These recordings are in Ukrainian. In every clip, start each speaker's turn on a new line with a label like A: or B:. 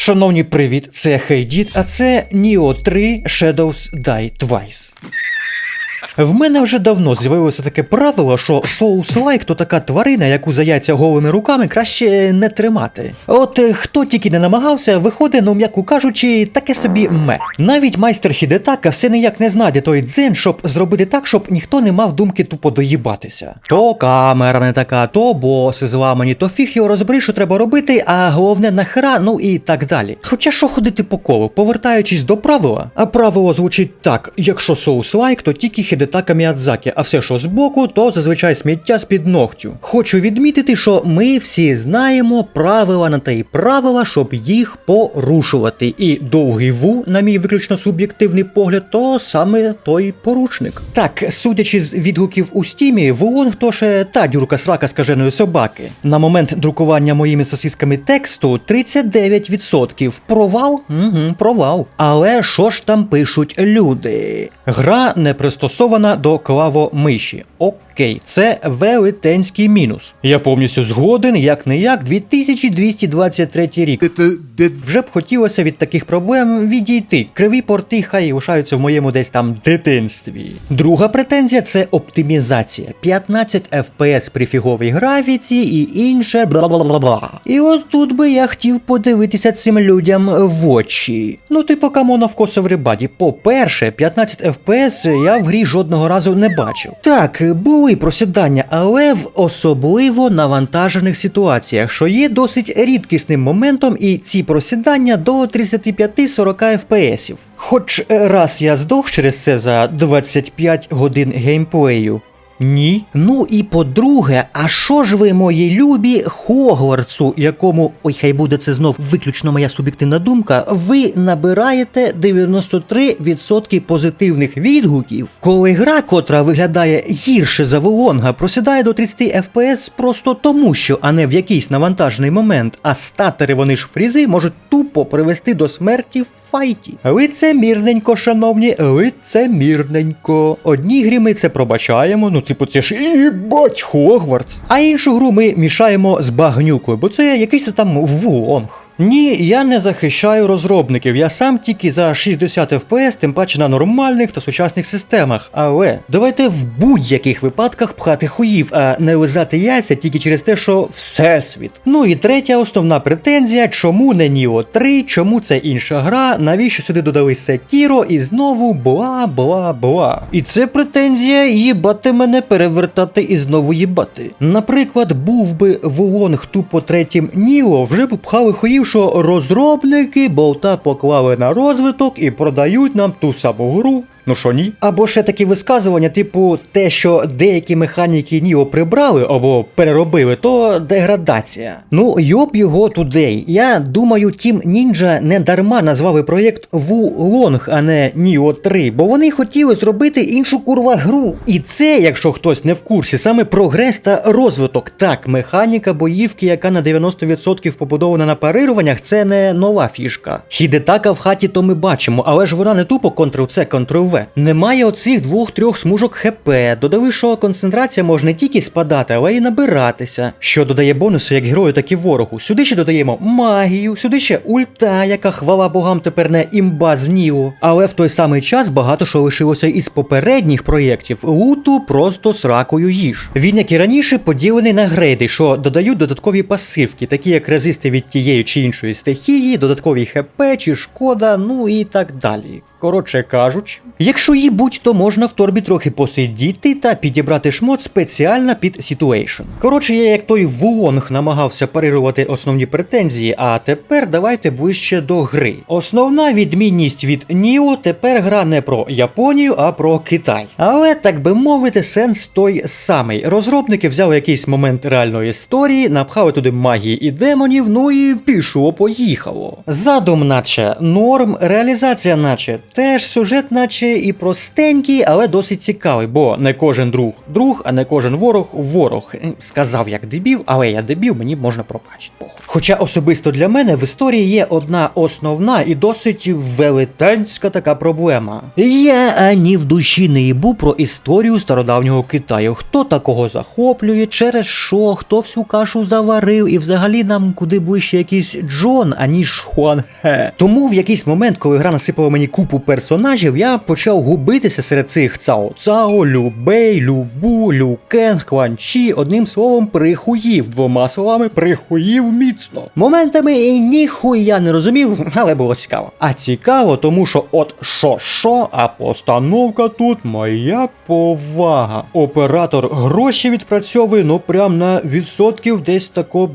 A: Шановні, привіт, це Хейдіт, а це Neo 3 Shadows Die Twice. В мене вже давно з'явилося таке правило, що соус-лайк то така тварина, яку за яйця голими руками краще не тримати. От е, хто тільки не намагався, виходить, ну м'яко кажучи, таке собі ме. Навіть майстер Хідетака все ніяк не знайде той дзен, щоб зробити так, щоб ніхто не мав думки тупо доїбатися. То камера не така, то боси зламані, то фіг його розбери, що треба робити, а головне нахера, ну і так далі. Хоча що ходити по колу, повертаючись до правила, а правило звучить так: якщо соус лайк, то тільки Хідетака Міядзакі, а все, що збоку, то зазвичай сміття з-під ногтю. Хочу відмітити, що ми всі знаємо правила на те і правила, щоб їх порушувати. І довгий ву, на мій виключно суб'єктивний погляд, то саме той порушник. Так, судячи з відгуків у стімі, Вулонг то ще та дюрка срака скаженої собаки. На момент друкування моїми сосисками тексту 39%. Провал? Угу, провал. Але що ж там пишуть люди? Гра не пристосована до клавомиші. Окей, це велетенський мінус. Я повністю згоден, як не як 2223 рік. Вже б хотілося від таких проблем відійти. Криві порти хай лишаються в моєму десь там дитинстві. Друга претензія це оптимізація. 15 FPS при фіговій графіці і інше бла бла бла бла. І от тут би я хотів подивитися цим людям в очі. Ну, типу, камон of рибаді. По-перше, 15 FPS я в грі жодного разу не бачив. Так, були просідання, але в особливо навантажених ситуаціях, що є досить рідкісним моментом, і ці просідання до 35-40 FPS. Хоч раз я здох через це за 25 годин геймплею. Ні. Ну і по-друге, а що ж ви, мої любі, Хогвартсу, якому, ой, хай буде це знов виключно моя суб'єктивна думка, ви набираєте 93% позитивних відгуків, коли гра, котра виглядає гірше за Волонга, просідає до 30 FPS просто тому, що, а не в якийсь навантажений момент, а статери вони ж фрізи можуть тупо привести до смерті файті. Лицемірненько, шановні, лицемірненько. Одній грі ми це пробачаємо, ну типу це ж їбать Хогвартс. А іншу гру ми мішаємо з багнюкою, бо це якийсь там вулонг. Ні, я не захищаю розробників. Я сам тільки за 60 FPS, тим паче на нормальних та сучасних системах. Але давайте в будь-яких випадках пхати хуїв, а не лизати яйця тільки через те, що всесвіт. Ну і третя основна претензія, чому не Ніо 3, чому це інша гра, навіщо сюди додали Сетіро і знову бла бла бла. І це претензія їбати мене перевертати і знову їбати. Наприклад, був би Вулонг тупо третім Ніо, вже б пхали хуїв що розробники болта поклали на розвиток і продають нам ту саму гру. Ну що ні? Або ще такі висказування, типу, те, що деякі механіки Ніо прибрали або переробили, то деградація. Ну, йоб його тудей. Я думаю, Тім Нінджа не дарма назвали проєкт Вулонг, а не Ніо 3, бо вони хотіли зробити іншу курва гру. І це, якщо хтось не в курсі, саме прогрес та розвиток. Так, механіка боївки, яка на 90% побудована на парируваннях, це не нова фішка. Хідетака в хаті то ми бачимо, але ж вона не тупо Ctrl-C, Ctrl-V. Немає оцих двох-трьох смужок ХП. Додали, що концентрація може не тільки спадати, але й набиратися, що додає бонуси як герою, так і ворогу. Сюди ще додаємо магію, сюди ще ульта, яка хвала богам тепер не імба з Ніо. Але в той самий час багато що лишилося із попередніх проєктів. Луту просто сракою їж. Він, як і раніше, поділений на грейди, що додають додаткові пасивки, такі як резисти від тієї чи іншої стихії, додаткові ХП чи шкода, ну і так далі. Коротше кажучи, якщо їбуть, то можна в торбі трохи посидіти та підібрати шмот спеціально під ситуейшн. Коротше, я як той вулонг намагався парирувати основні претензії, а тепер давайте ближче до гри. Основна відмінність від Ніо тепер гра не про Японію, а про Китай. Але так би мовити, сенс той самий. Розробники взяли якийсь момент реальної історії, напхали туди магії і демонів, ну і пішло поїхало. Задум, наче норм, реалізація, наче теж сюжет, наче і простенький, але досить цікавий, бо не кожен друг друг, а не кожен ворог ворог. Сказав як дебіл, але я дебіл, мені можна пробачити. Хоча особисто для мене в історії є одна основна і досить велетенська така проблема. Я ані в душі не їбу про історію стародавнього Китаю. Хто такого захоплює, через що, хто всю кашу заварив, і взагалі нам куди ближче якийсь Джон, аніж Хуан Хе. Тому в якийсь момент, коли гра насипала мені купу персонажів, я почав губитися серед цих Цао Цао, Лю Бей, Лю Бу, Лю Кен, Хуан Чі, одним словом, прихуїв, двома словами прихуїв міцно. Моментами і ніхуя не розумів, але було цікаво. А цікаво, тому що от що що, а постановка тут моя повага. Оператор гроші відпрацьовує, ну прям на відсотків десь тако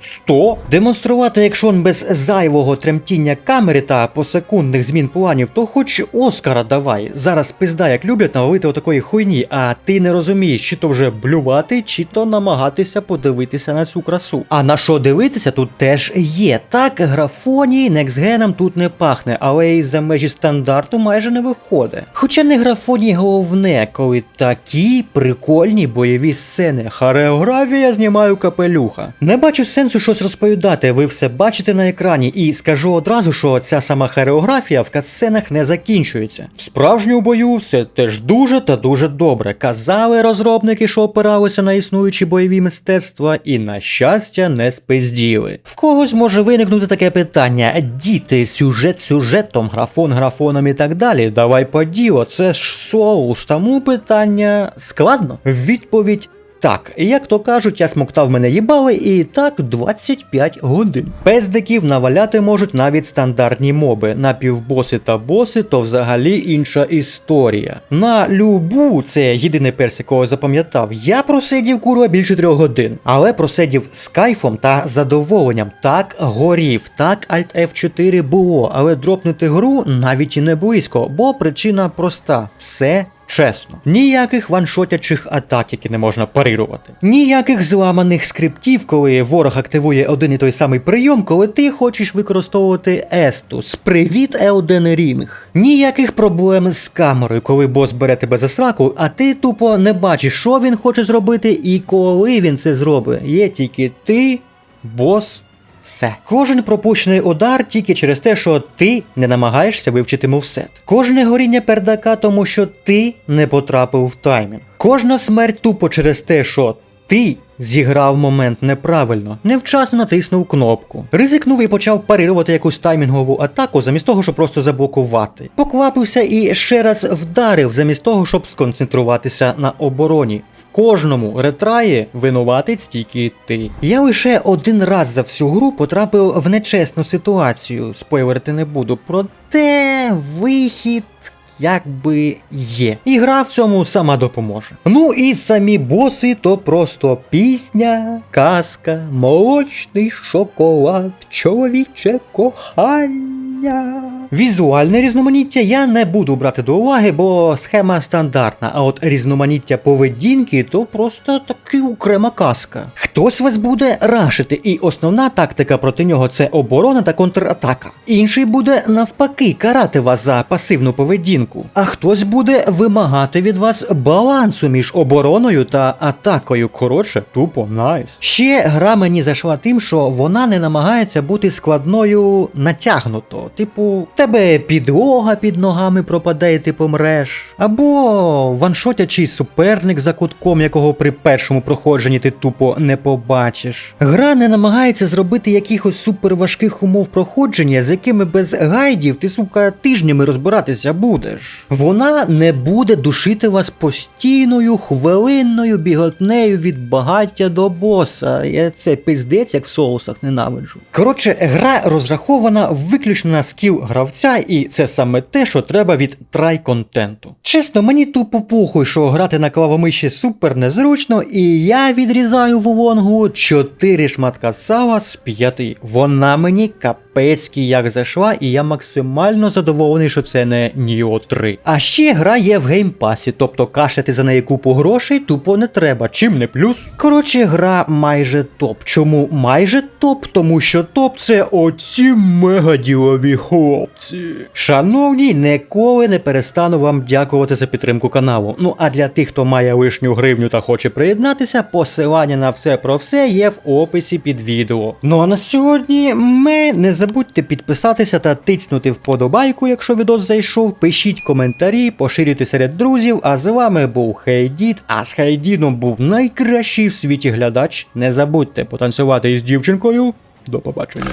A: 100. Демонструвати екшон без зайвого тремтіння камери та посекундних змін планів, то хоч Оскара давай. Зараз пизда, як люблять наловити отакої хуйні, а ти не розумієш, чи то вже блювати, чи то намагатися подивитися на цю красу. А на що дивитися тут теж є. Так, графонії некстгеном тут не пахне, але і за межі стандарту майже не виходить. Хоча не графонії головне, коли такі прикольні бойові сцени. Хореографія знімаю капелюха. Не бачу сенсу щось розповідати, ви все бачите на екрані, і скажу одразу, що ця сама хореографія в катсценах не закінчується. В справжньому бою все теж дуже та дуже добре. Казали розробники, що опиралися на існуючі бойові мистецтва, і на щастя не спизділи. В когось може виникнути таке питання: діти, сюжет сюжетом, графон графоном і так далі. Давай по діло, це ж соус. Тому питання складно. Відповідь. Так, як то кажуть, я смоктав мене їбали і так 25 годин. Пездиків наваляти можуть навіть стандартні моби. На півбоси та боси то взагалі інша історія. На любу, це єдиний перс, якого запам'ятав, я просидів курва більше трьох годин, але просидів з кайфом та задоволенням. Так горів, так Alt F4 було, але дропнути гру навіть і не близько, бо причина проста: все Чесно, ніяких ваншотячих атак, які не можна парирувати, ніяких зламаних скриптів, коли ворог активує один і той самий прийом, коли ти хочеш використовувати Естус. Привіт, Елден Рінг. Ніяких проблем з камерою, коли бос бере тебе за сраку, а ти тупо не бачиш, що він хоче зробити і коли він це зробить. Є тільки ти, бос. Все. Кожен пропущений удар тільки через те, що ти не намагаєшся вивчити мовсет. Кожне горіння пердака, тому що ти не потрапив в таймінг. Кожна смерть тупо через те, що ти зіграв момент неправильно, невчасно натиснув кнопку. Ризикнув і почав парирувати якусь таймінгову атаку, замість того, щоб просто заблокувати. Поквапився і ще раз вдарив, замість того, щоб сконцентруватися на обороні. В кожному ретраї винуватець тільки ти. Я лише один раз за всю гру потрапив в нечесну ситуацію. Спойлерити не буду. Проте вихід якби є. І гра в цьому сама допоможе. Ну і самі боси то просто пісня, казка, молочний шоколад, чоловіче кохання. Візуальне різноманіття я не буду брати до уваги, бо схема стандартна. А от різноманіття поведінки то просто таки окрема казка. Хтось вас буде рашити, і основна тактика проти нього це оборона та контратака. Інший буде навпаки карати вас за пасивну поведінку. А хтось буде вимагати від вас балансу між обороною та атакою. Коротше, тупо найс. Ще гра мені зайшла тим, що вона не намагається бути складною натягнуто. Типу, тебе підлога під ногами пропаде, і ти помреш. Або ваншотячий суперник за кутком, якого при першому проходженні ти тупо не побачиш. Гра не намагається зробити якихось суперважких умов проходження, з якими без гайдів ти, сука, тижнями розбиратися будеш. Вона не буде душити вас постійною хвилинною біготнею від багаття до боса. Я це пиздець, як в соусах ненавиджу. Коротше, гра розрахована виключно на скіл гравця, і це саме те, що треба від трай-контенту. Чесно, мені тупо похуй, що грати на клавомиші супер незручно, і я відрізаю в лонгу 4 шматка сала з 5. Вона мені капецьки як зайшла, і я максимально задоволений, що це не Ніо 3. А ще гра є в геймпасі, тобто кашляти за неї купу грошей тупо не треба, чим не плюс. Коротше, гра майже топ. Чому майже топ? Тому що топ це оці мегаділові хлопці. Хлопці. Шановні, ніколи не перестану вам дякувати за підтримку каналу. Ну а для тих, хто має лишню гривню та хоче приєднатися, посилання на все про все є в описі під відео. Ну а на сьогодні ми не забудьте підписатися та тицнути вподобайку, якщо відос зайшов. Пишіть коментарі, поширюйте серед друзів. А з вами був Хейдід. А з Хейдідом був найкращий в світі глядач. Не забудьте потанцювати із дівчинкою. До побачення.